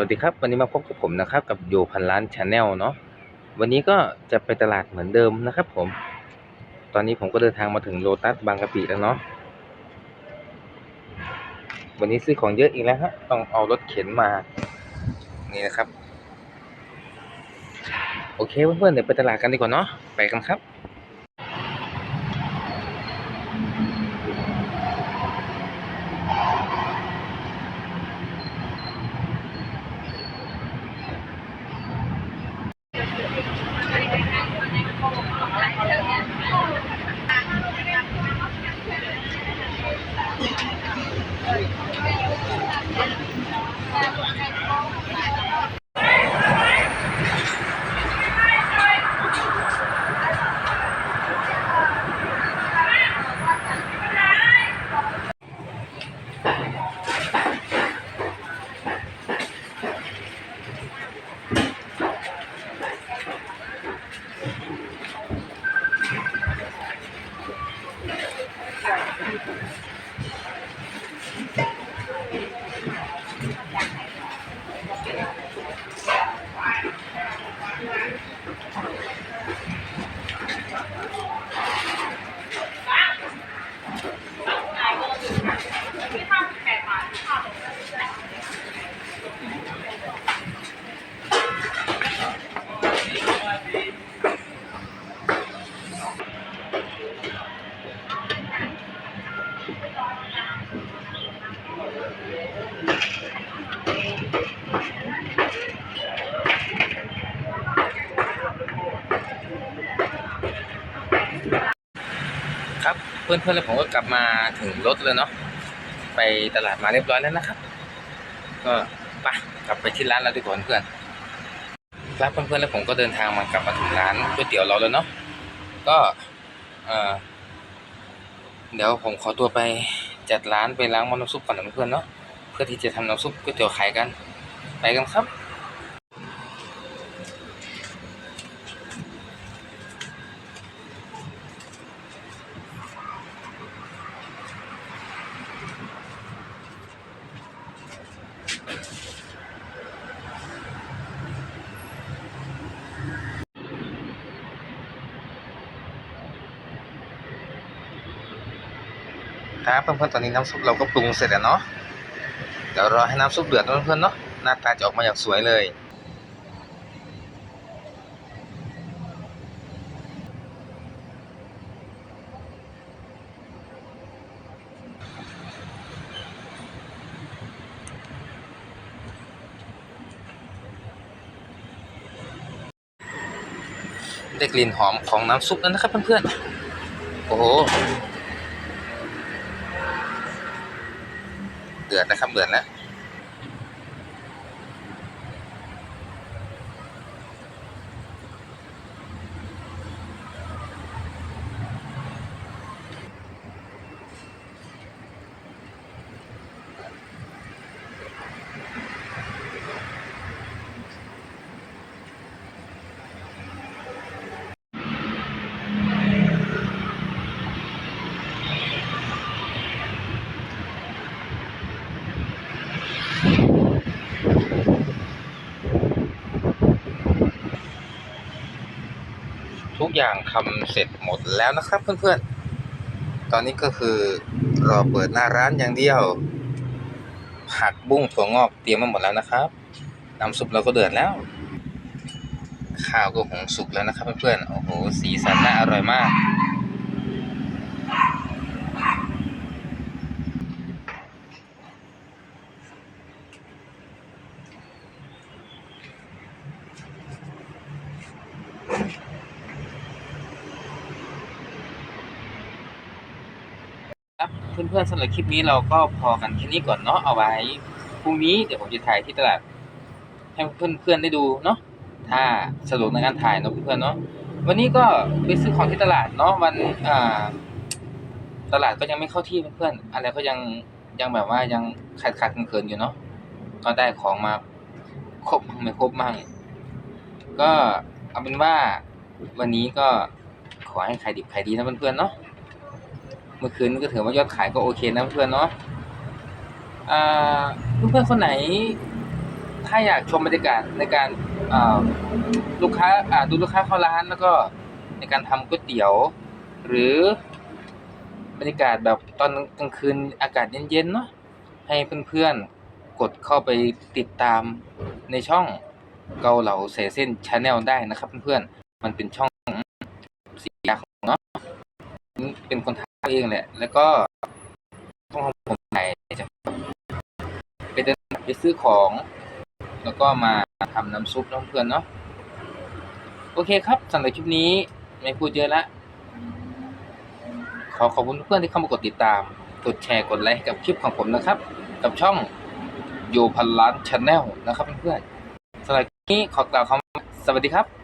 วัสดีครับ วันนี้มาพบกับผมนะครับกับโยพันล้านชาแนลเนาะวันนี้ก็จะไปตลาดเหมือนเดิมนะครับ ผม ตอนนี้ผมก็เดินทางมาถึงโลตัสบางกะปิแล้วเนาะวันนี้ซื้อของเยอะอีกแล้วฮะต้องเอารถเข็นมานี่นะครับ โอเคเพื่อนๆเดี๋ยวไปตลาดกันดีกว่าเนาะไปกันครับ ครับเพื่อนๆแล้วผมก็กลับมาถึงรถเลยเนาะไปตลาดมาเรียบร้อยแล้วนะครับ ก็ไปกลับไปที่ร้านเราดีกว่าเพื่อนครับเพื่อนๆแล้วผมก็เดินทางมากลับมาถึงร้านก๋วยเตี๋ยวเราแล้วเนาะก็เออเดี๋ยวผมขอตัวไปจัดร้านไปล้างมน้ำซุปก่อนนะเพื่อนเนาะเพื่อที่จะทำน้ำซุปก๋วยเตี๋ยวขายกัน ไปกันครับ ครับเพื่อนๆตอนนี้น้ำซุปเราก็ปรุงเสร็จแล้วเนาะเดี๋ยวรอให้น้ำซุปเดือดเพื่อนๆเนาะหน้าตาจะออกมาอย่างสวยเลย ได้กลิ่นหอมของน้ำซุปแล้วนะครับเพื่อนๆโอ้โห เดือดนะครับเดือดแล้ว ทุกอย่างทำเสร็จหมดแล้วนะครับเพื่อนๆ ตอนนี้ก็คือรอเปิดหน้าร้านอย่างเดียว ผักบุ้งถั่วงอกเตรียมมาหมดแล้วนะครับ น้ำซุปเราก็เดือดแล้ว ข้าวก็หุงสุกแล้วนะครับเพื่อนๆ โอ้โห สีสันน่าอร่อยมาก ครับ เพื่อนๆสำหรับคลิปนี้เราก็พอกันแค่นี้ก่อนเนาะเอาไว้พรุ่งนี้เดี๋ยวผมจะถ่ายที่ตลาด ให้เพื่อนๆได้ดูเนาะถ้าสะดวกในการถ่ายเนาะเพื่อนๆเนาะวันนี้ก็ไปซื้อของที่ตลาดเนาะวันอ่าตลาดก็ยังไม่เข้าที่เพื่อนๆอะไรก็ยังยังแบบว่ายังขาดขาดเขินๆอยู่เนาะก็ได้ของมาครบมั่งไม่ครบมั่งก็เอาเป็นว่าวันนี้ก็ขอให้ขายดิบขายดีนะเพื่อนๆเนาะ เมื่อคืนก็ถือว่ายอดขายก็โอเคนะเพื่อนเนาะอ่าเพื่อนๆคนไหน ถ้าอยากชมบรรยากาศในการอ่าลูกค้าอ่าดูลูกค้าเข้าร้านแล้วก็ในการทำก๋วยเตี๋ยว หรือบรรยากาศแบบตอนกลางคืนอากาศเย็นๆเนาะให้เพื่อนๆกดเข้าไปติดตามในช่องเกาเหลาเสเส้นชาแนลได้นะครับเพื่อนๆมันเป็นช่องสียของเนาะเป็นคนทำ เองแหละ แล้วก็ช่องของผมถ่ายจะไปเดินไปซื้อของ แล้วก็มาทำน้ำซุปน้องเพื่อนเนาะโอเคครับสำหรับคลิปนี้ไม่พูดเยอะละขอขอบคุณเพื่อนที่เข้ามากดติดตาม กดแชร์ กดไลค์กับคลิปของผมนะครับ กับช่องโยพันล้านชาแนลนะครับเพื่อนๆสำหรับคลิปนี้ขอกล่าวคำสวัสดีครับ